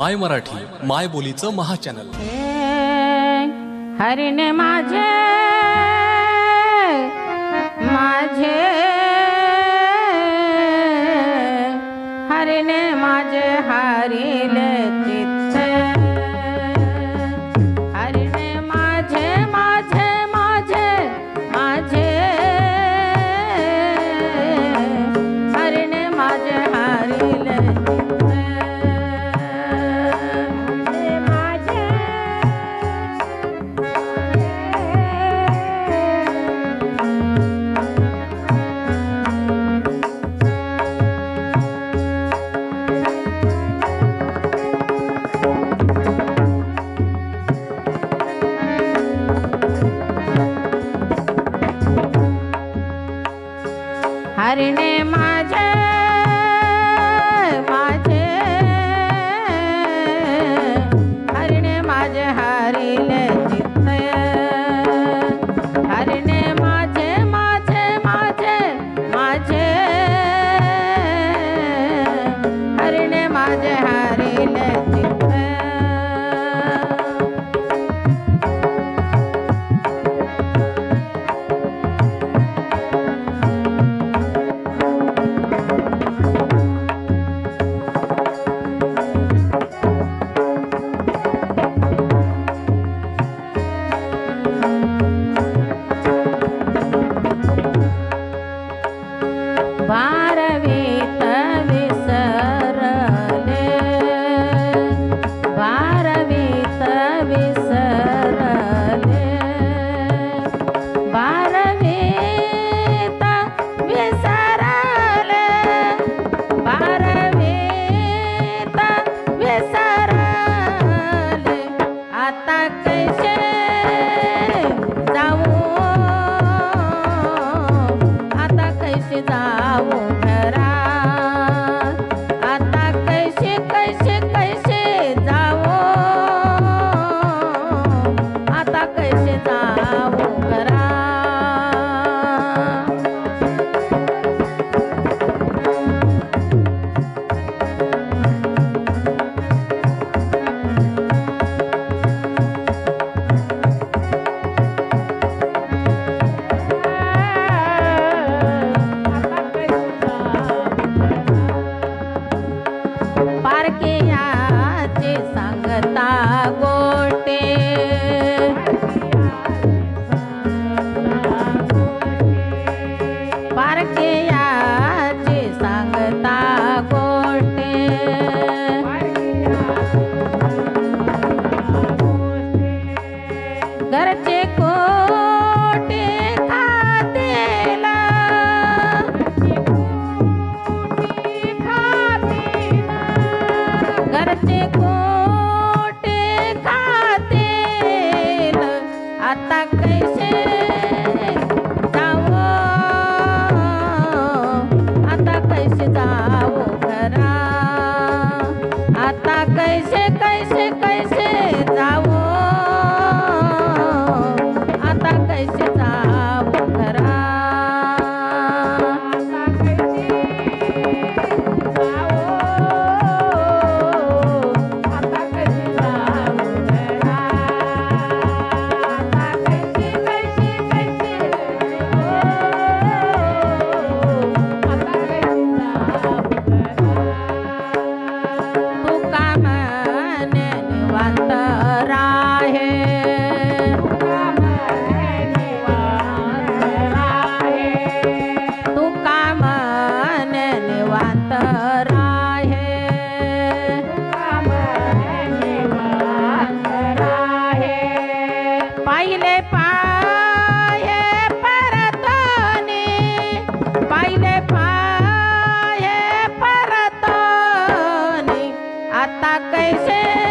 माय मराठी माय बोलीचं महाचॅनल चॅनल माझे माझे हरिने माझे हरिले मिलती parque आता कैसे दौ आता कैसे दौ घरा आता कैसे कैसे कैसे दौ पता कैसे